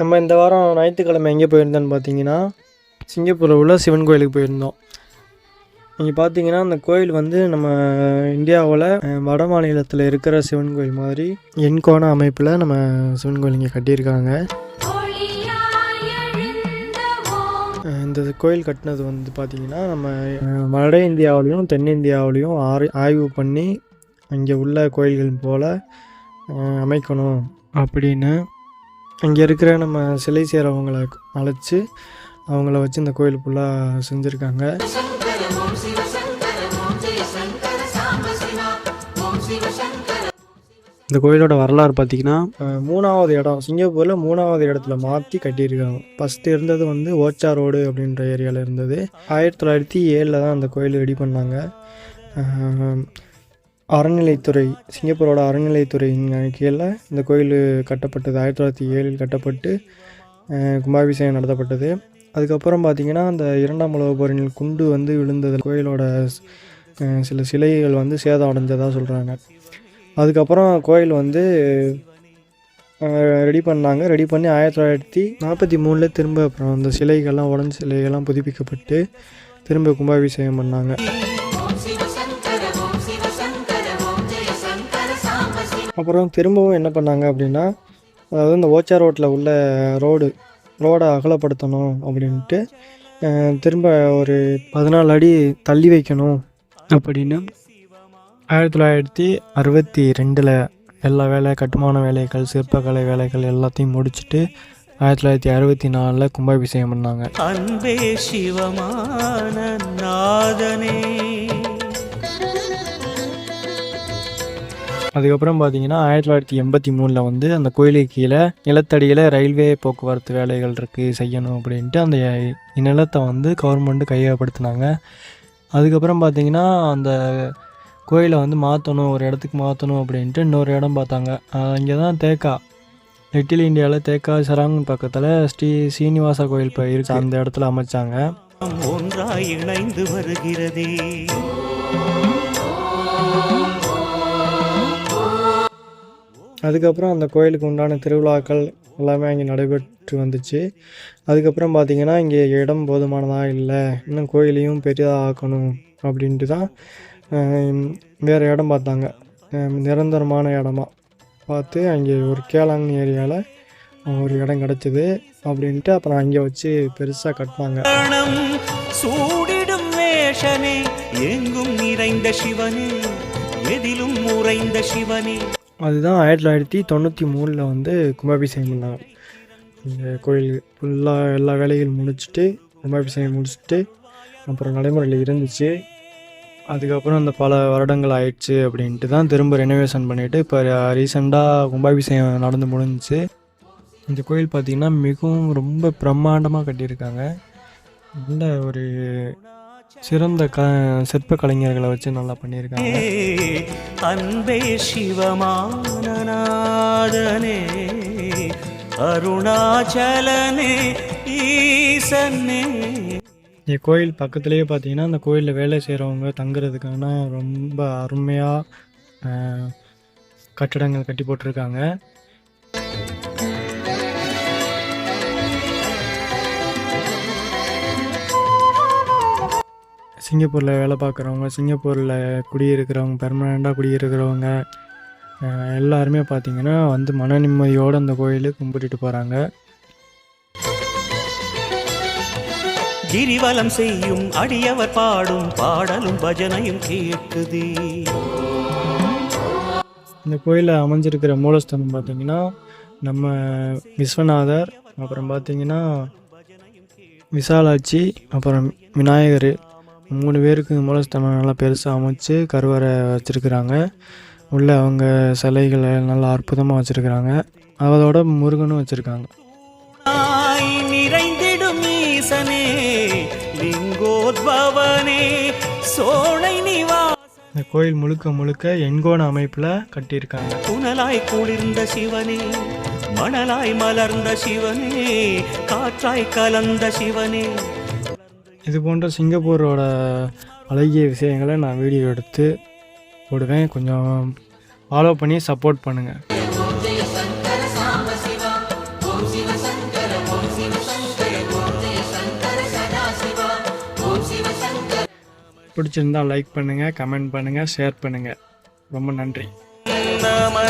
நம்ம இந்த வாரம் ஞாயிற்றுக்கிழமை எங்கே போயிருந்தோன்னு பார்த்தீங்கன்னா சிங்கப்பூரில் உள்ள சிவன் கோயிலுக்கு போயிருந்தோம். இங்கே பார்த்தீங்கன்னா அந்த கோயில் வந்து நம்ம இந்தியாவில் வட மாநிலத்தில் இருக்கிற சிவன் கோயில் மாதிரி எண்கோண அமைப்பில் நம்ம சிவன் கோயில் இங்கே கட்டியிருக்காங்க. இந்த கோயில் கட்டினது வந்து பார்த்திங்கன்னா நம்ம வட இந்தியாவிலையும் தென்னிந்தியாவிலையும் ஆறு ஆய்வு பண்ணி அங்கே உள்ள கோயில்கள் போல் அமைக்கணும் அப்படின்னு அங்கே இருக்கிற நம்ம சிலை செய்கிறவங்கள அழைச்சி அவங்கள வச்சு இந்த கோயில் ஃபுல்லாக செஞ்சுருக்காங்க. இந்த கோயிலோட வரலாறு பார்த்திங்கன்னா மூணாவது இடம் சிங்கப்பூரில் மூணாவது இடத்துல மாற்றி கட்டியிருக்காங்க. ஃபஸ்ட்டு இருந்தது வந்து ஓச்சா ரோடு அப்படின்ற ஏரியாவில் இருந்தது. ஆயிரத்தி தொள்ளாயிரத்தி ஏழில் தான் அந்த கோயில் ரெடி பண்ணாங்க. அறநிலைத்துறை சிங்கப்பூரோட அறநிலைத்துறையின் கீழே இந்த கோயில் கட்டப்பட்டது. ஆயிரத்தி தொள்ளாயிரத்தி ஏழில் கட்டப்பட்டு கும்பாபிஷேகம் நடத்தப்பட்டது. அதுக்கப்புறம் பார்த்திங்கன்னா அந்த இரண்டாம் உலக போரில் குண்டு வந்து விழுந்தது. கோயிலோட சில சிலைகள் வந்து சேதம் அடைஞ்சதாக சொல்கிறாங்க அதுக்கப்புறம் கோயில் வந்து ரெடி பண்ணாங்க. ரெடி பண்ணி ஆயிரத்தி தொள்ளாயிரத்தி நாற்பத்தி மூணில் திரும்ப அப்புறம் அந்த சிலைகள்லாம் உடஞ்ச சிலைகள்லாம் புதுப்பிக்கப்பட்டு திரும்ப கும்பாபிஷேகம் பண்ணாங்க. அப்புறம் திரும்பவும் என்ன பண்ணாங்க அப்படின்னா அதாவது இந்த ஓச்சா ரோட்டில் உள்ள ரோடு ரோடை அகலப்படுத்தணும் அப்படின்ட்டு திரும்ப ஒரு பதினாலு அடி தள்ளி வைக்கணும் அப்படின்னு ஆயிரத்தி தொள்ளாயிரத்தி அறுபத்தி ரெண்டில் எல்லா வேலை கட்டுமான வேலைகள் சிற்பக்கலை வேலைகள் எல்லாத்தையும் முடிச்சுட்டு ஆயிரத்தி தொள்ளாயிரத்தி அறுபத்தி நாலில் கும்பாபிஷேகம் பண்ணாங்க. அன்பே சிவமான நாதனே. அதுக்கப்புறம் பார்த்தீங்கன்னா ஆயிரத்தி தொள்ளாயிரத்தி எண்பத்தி மூணில் வந்து அந்த கோயிலுக்கு கீழே நிலத்தடியில் ரயில்வே போக்குவரத்து வேலைகள் இருக்குது செய்யணும் அப்படின்ட்டு அந்த நிலத்தை வந்து கவர்மெண்ட்டு கையகப்படுத்தினாங்க. அதுக்கப்புறம் பார்த்தீங்கன்னா அந்த கோயிலை வந்து மாற்றணும் ஒரு இடத்துக்கு மாற்றணும் அப்படின்ட்டு இன்னொரு இடம் பார்த்தாங்க. அங்கே தான் தேக்கா. லிட்டில் இந்தியாவில் தேக்கா சராங் பக்கத்தில் ஸ்ரீ சீனிவாசா கோயில் இப்போ இருக்கு. அந்த இடத்துல அமைச்சாங்க. ஒன்றாய் இணைந்து வருகிறதே. அதுக்கப்புறம் அந்த கோயிலுக்கு உண்டான திருவிழாக்கள் எல்லாமே அங்கே நடைபெற்று வந்துச்சு. அதுக்கப்புறம் பார்த்திங்கன்னா இங்கே இடம் போதுமானதாக இல்லை. இன்னும் கோயிலையும் பெரியதாக ஆக்கணும் அப்படின்ட்டு தான் வேறு இடம் பார்த்தாங்க. நிரந்தரமான இடமா பார்த்து அங்கே ஒரு கேளாங் ஏரியாவில் ஒரு இடம் கிடச்சிது அப்படின்ட்டு அப்புறம் அங்கே வச்சு பெருசாக கட்டினாங்க. சூடிடும் வேஷனே எங்கும் நிறைந்த சிவனே எதிலும் உறைந்த சிவனே. அதுதான் ஆயிரத்தி தொள்ளாயிரத்தி தொண்ணூற்றி மூணில் வந்து கும்பாபிஷேகம் பண்ணாங்க. இந்த கோயில் ஃபுல்லாக எல்லா வேலைகளும் முடிச்சுட்டு கும்பாபிஷேகம் முடிச்சுட்டு அப்புறம் நடைமுறையில் இருந்துச்சு. அதுக்கப்புறம் அந்த பல வருடங்கள் ஆயிடுச்சு அப்படின்ட்டு தான் திரும்ப ரெனோவேஷன் பண்ணிவிட்டு இப்போ ரீசெண்டாக கும்பாபிஷேகம் நடந்து முடிஞ்சிச்சு. இந்த கோயில் பார்த்திங்கன்னா மிகவும் ரொம்ப பிரம்மாண்டமாக கட்டியிருக்காங்க. நல்ல ஒரு சிறந்த க சிற்ப கலைஞர்களை வச்சு நல்லா பண்ணியிருக்காங்க. அன்பே சிவமான நாதனே அருணாச்சலனே ஈசனே. இந்த கோயில் பக்கத்துலேயே பார்த்தீங்கன்னா அந்த கோயிலில் வேலை செய்கிறவங்க தங்குறதுக்கான ரொம்ப அருமையாக கட்டடங்கள் கட்டி போட்டிருக்காங்க. சிங்கப்பூரில் வேலை பார்க்குறவங்க சிங்கப்பூரில் குடியிருக்கிறவங்க பெர்மனெண்ட்டாக குடியிருக்கிறவங்க எல்லாருமே பார்த்தீங்கன்னா வந்து மன நிம்மதியோடு அந்த கோயிலுக்கு கும்பிட்டுட்டு போகிறாங்க கிரிவலம் செய்யும் அடியவர் பாடும் பாடலும் பஜனையும் கேட்குதே. இந்த கோயிலில் அமைஞ்சிருக்கிற மூலஸ்தானம் பார்த்தீங்கன்னா நம்ம விஸ்வநாதர் அப்புறம் பார்த்தீங்கன்னா விசாலாட்சி அப்புறம் விநாயகர் மூணு பேருக்கு மூலஸ்தானம் நல்லா பெருசாக அமைச்சு கருவறை வச்சுருக்குறாங்க. உள்ள அவங்க சிலைகளை நல்லா அற்புதமாக வச்சுருக்குறாங்க. அதோட முருகனும் வச்சுருக்காங்க. நிறைந்திடும் ஈசனே லிங்கோத்பவனே நிவா இந்த கோயில் முழுக்க முழுக்க எண்கோண அமைப்பில் கட்டியிருக்காங்க. புனலாய் குளிர்ந்த சிவனே மணலாய் மலர்ந்த சிவனே காற்றாய் கலந்த சிவனே. இது போன்ற சிங்கப்பூரோட அழகிய விஷயங்களை நான் வீடியோ எடுத்து போடுவேன். கொஞ்சம் ஃபாலோ பண்ணி சப்போர்ட் பண்ணுங்கள் பிடிச்சிருந்தா லைக் பண்ணுங்கள் கமெண்ட் பண்ணுங்கள் ஷேர் பண்ணுங்கள் ரொம்ப நன்றி. நம